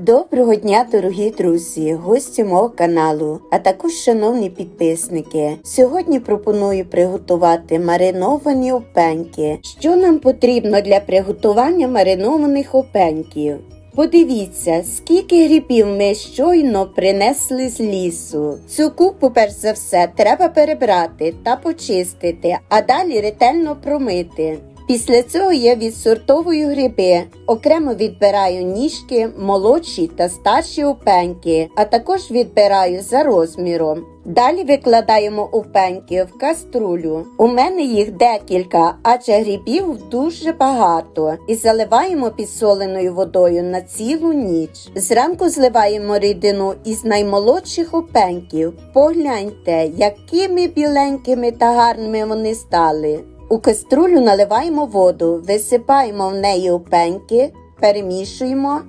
Доброго дня, дорогі друзі, гості мого каналу, а також шановні підписники. Сьогодні пропоную приготувати мариновані опеньки. Що нам потрібно для приготування маринованих опеньків? Подивіться, скільки грибів ми щойно принесли з лісу. Цю купу, перш за все, треба перебрати та почистити, а далі ретельно промити. Після цього я відсортовую гриби, окремо відбираю ніжки, молодші та старші опеньки, а також відбираю за розміром. Далі викладаємо опеньки в каструлю. У мене їх декілька, адже грибів дуже багато. І заливаємо підсоленою водою на цілу ніч. Зранку зливаємо рідину із наймолодших опеньків. Погляньте, якими біленькими та гарними вони стали. У каструлю наливаємо воду, висипаємо в неї опеньки, перемішуємо